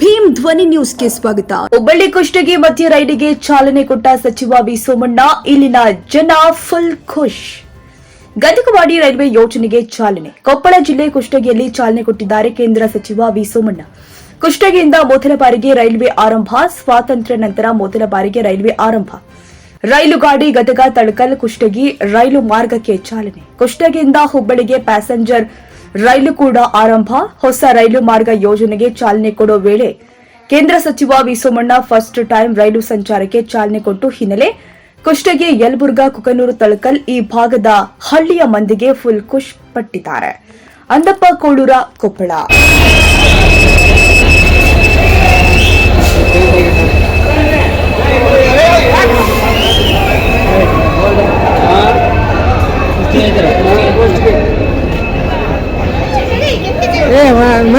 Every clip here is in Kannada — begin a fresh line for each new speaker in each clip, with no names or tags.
ಭೀಮ್ ಧ್ವನಿ ನ್ಯೂಸ್ಗೆ ಸ್ವಾಗತ. ಹುಬ್ಬಳ್ಳಿ ಕುಷ್ಟಗಿ ಮಧ್ಯ ರೈಲಿಗೆ ಚಾಲನೆ ಕೊಟ್ಟ ಸಚಿವ ವಿ ಸೋಮಣ್ಣ, ಇಲ್ಲಿನ ಜನ ಫುಲ್ ಖುಷ್. ಗದಗವಾಡಿ ರೈಲ್ವೆ ಯೋಜನೆಗೆ ಚಾಲನೆ. ಕೊಪ್ಪಳ ಜಿಲ್ಲೆ ಕುಷ್ಟಗಿಯಲ್ಲಿ ಚಾಲನೆ ಕೊಟ್ಟಿದ್ದಾರೆ ಕೇಂದ್ರ ಸಚಿವ ವಿ ಸೋಮಣ್ಣ. ಕುಷ್ಟಗಿಯಿಂದ ಮೊದಲ ಬಾರಿಗೆ ರೈಲ್ವೆ ಆರಂಭ, ಸ್ವಾತಂತ್ರ್ಯ ನಂತರ ಮೊದಲ ಬಾರಿಗೆ ರೈಲ್ವೆ ಆರಂಭ. ರೈಲು ಗಾಡಿ ಗದಗ ತಳಕಲ್ ಕುಷ್ಟಗಿ ರೈಲು ಮಾರ್ಗಕ್ಕೆ ಚಾಲನೆ. ಕುಷ್ಟಗಿಯಿಂದ ಹುಬ್ಬಳ್ಳಿಗೆ ಪ್ಯಾಸೆಂಜರ್. ರೈಲು ಕೂಡ ಆರಂಭ. ಹೊಸ ರೈಲು ಮಾರ್ಗ ಯೋಜನೆಗೆ ಚಾಲನೆ ಕೊಡೋ ವೇಳೆ ಕೇಂದ್ರ ಸಚಿವ ವಿ ಸೋಮಣ್ಣ ಫಸ್ಟ್ ಟೈಮ್ ರೈಲು ಸಂಚಾರಕ್ಕೆ ಚಾಲನೆ ಕೊಟ್ಟು ಹಿನ್ನೆಲೆ ಕುಷ್ಟಗಿ, ಯಲಬುರ್ಗಾ, ಕುಕನೂರು ತಳಕಲ್ ಈ ಭಾಗದ ಹಳ್ಳಿಯ ಮಂದಿಗೆ ಫುಲ್ ಖುಷ್ ಪಟ್ಟಿದ್ದಾರೆ. ಅಂದಪ್ಪ, ಕೋಳೂರ, ಕೊಪ್ಪಳ.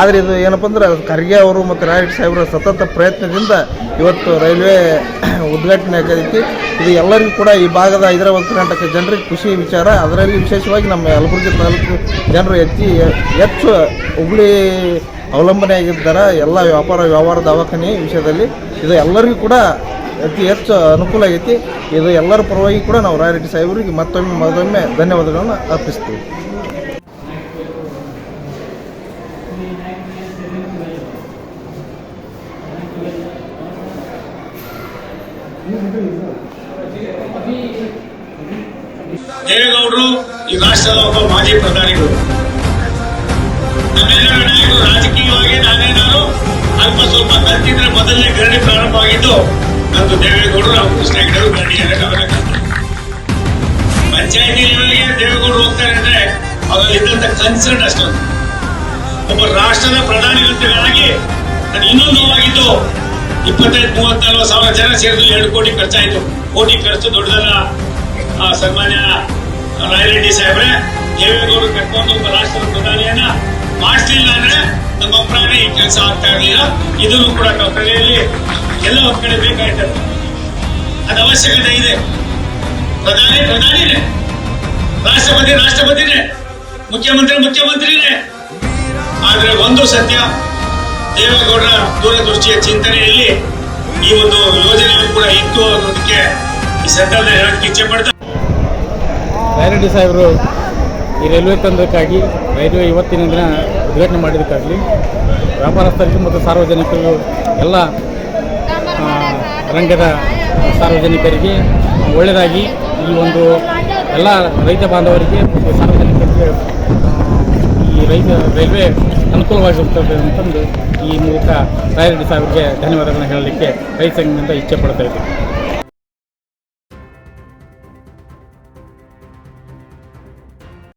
ಆದರೆ ಇದು ಏನಪ್ಪ ಅಂದ್ರೆ ಖರ್ಗೆ ಅವರು ಮತ್ತು ರಾಯಟ್ ಸಾಹೇಬರ ಸತತ ಪ್ರಯತ್ನದಿಂದ ಇವತ್ತು ರೈಲ್ವೆ ಉದ್ಘಾಟನೆ ಆಗೈತಿ. ಇದು ಎಲ್ಲರಿಗೂ ಕೂಡ ಈ ಭಾಗದ ಹೈದರಾಬಾದ್ ಕರ್ನಾಟಕ ಜನರಿಗೆ ಖುಷಿ ವಿಚಾರ. ಅದರಲ್ಲಿ ವಿಶೇಷವಾಗಿ ನಮ್ಮ ಯಲಬುರ್ಗಿ ತಾಲೂಕು ಜನರು ಹೆಚ್ಚಿ, ಹೆಚ್ಚು ಹುಬ್ಳಿ ಅವಲಂಬನೆ ಆಗಿದ್ದಾರೆ. ಎಲ್ಲ ವ್ಯಾಪಾರ, ವ್ಯವಹಾರ ದವಾಖಾನೆ ವಿಷಯದಲ್ಲಿ. ಇದು ಎಲ್ಲರಿಗೂ ಕೂಡ ಅತಿ ಹೆಚ್ಚು ಅನುಕೂಲ ಆಗೈತಿ. ಇದು ಎಲ್ಲರ ಪರವಾಗಿ ಕೂಡ ನಾವು ರಾಯರೆಡ್ಡಿ ಸಾಹೇಬರಿಗೆ ಮತ್ತೊಮ್ಮೆ ಮತ್ತೊಮ್ಮೆ ಧನ್ಯವಾದಗಳನ್ನು ಅರ್ಪಿಸ್ತೀವಿ.
ದೇವೇಗೌಡರು, ಈ ರಾಷ್ಟ್ರದ ಒಬ್ಬ ಮಾಜಿ ಪ್ರಧಾನಿಗಳು. ನಮ್ಮೆಲ್ಲರ ನಾಯಕರು ರಾಜಕೀಯವಾಗಿ ನಾನೇನಾದ್ರು ಅಲ್ಪ ಸ್ವಲ್ಪ ಕಲ್ತಿದ್ರೆ ಮೊದಲನೇ ಗರಣಿ ಪ್ರಾರಂಭ ಆಗಿದ್ದು ನಂದು ದೇವೇಗೌಡರು ನಾವು ಕೃಷ್ಣ ಹೆಗಡೆಯವರು ಗಮನ ಪಂಚಾಯತಿ ಲೆವೆಲ್ಗೆ ದೇವೇಗೌಡರು ಹೋಗ್ತಾರೆ ಅಂದ್ರೆ ಅವರಲ್ಲಿ ಇದ್ದಂತ ಕನ್ಸರ್ನ್ ಅಷ್ಟೊಂದು. ಒಬ್ಬ ರಾಷ್ಟ್ರದ ಪ್ರಧಾನಮಂತ್ರಿಗಳಾಗಿ ನಾನು ಇನ್ನೊಂದು ನೋವಾಗಿದ್ದು ಇಪ್ಪತ್ತೈದು ಮೂವತ್ತ್ ನಲ್ವತ್ತು ಸಾವಿರ ಜನ ಸೇರಿದ್ರು ಎರಡು ಕೋಟಿ ಖರ್ಚಾಯಿತು. ಕೋಟಿ ಖರ್ಚು ದೊಡ್ಡದಲ್ಲ ಸನ್ಮಾನ್ಯ ರಾಯರೆಡ್ಡಿ ಸಾಹೇಬ್ರೆ. ದೇವೇಗೌಡರು ಕರ್ಕೊಂಡು ರಾಷ್ಟ್ರದ ಪ್ರಧಾನಿಯನ್ನ ಮಾಡಿಸ್ಲಿಲ್ಲ ಅಂದ್ರೆ ನಮ್ಮ ಪ್ರಾಣಿ ಈ ಕೆಲಸ ಆಗ್ತಾ ಇರಲಿಲ್ಲ. ಇದನ್ನು ಕೂಡ ಕಂಪನಿಯಲ್ಲಿ ಎಲ್ಲ ಒಂದ್ ಕಡೆ ಬೇಕಾಯ್ತದೆ ಅದು ಅವಶ್ಯಕತೆ ಇದೆ. ಪ್ರಧಾನಿ, ಪ್ರಧಾನಿನೇ. ರಾಷ್ಟ್ರಪತಿ, ರಾಷ್ಟ್ರಪತಿನೇ. ಮುಖ್ಯಮಂತ್ರಿ, ಮುಖ್ಯಮಂತ್ರಿನೇ. ಆದ್ರೆ ಒಂದು ಸತ್ಯ, ದೇವೇಗೌಡರ ದೂರದೃಷ್ಟಿಯ ಚಿಂತನೆಯಲ್ಲಿ ಈ ಒಂದು ಯೋಜನೆಯು ಕೂಡ ಇತ್ತು ಅನ್ನೋದಕ್ಕೆ ಈ ಸಂದರ್ಭದಲ್ಲಿ ಹೇಳಕ್ಕೆ ಇಚ್ಛೆ
ಪಡ್ತಾರೆ ಸಾಹೇಬರು ಈ ರೈಲ್ವೆ ತಂದಕ್ಕಾಗಿ ರೈಲ್ವೆ ಇವತ್ತಿನ ದಿನ ಉದ್ಘಾಟನೆ ಮಾಡಿದ್ದಕ್ಕಾಗಲಿ ವ್ಯಾಪಾರಸ್ಥರಿಗೂ ಮತ್ತು ಸಾರ್ವಜನಿಕರು ಎಲ್ಲ ರಂಗದ ಸಾರ್ವಜನಿಕರಿಗೆ ಒಳ್ಳೆಯದಾಗಿ ಈ ಒಂದು ಎಲ್ಲ ರೈತ ಬಾಂಧವರಿಗೆ ಮತ್ತು ಸಾರ್ವಜನಿಕರಿಗೆ ಈ ರೈತ ರೈಲ್ವೆ ಅನುಕೂಲವಾಗಿರ್ತದೆ ಅಂತಂದು ಈ ಮೂಲಕ ರಾಯರೆಡ್ಡಿ ಸಾಹೇಬರಿಗೆ ಧನ್ಯವಾದಗಳನ್ನು ಹೇಳಲಿಕ್ಕೆ ರೈತ ಸಂಘದಿಂದ ಇಚ್ಛೆ ಪಡ್ತಾ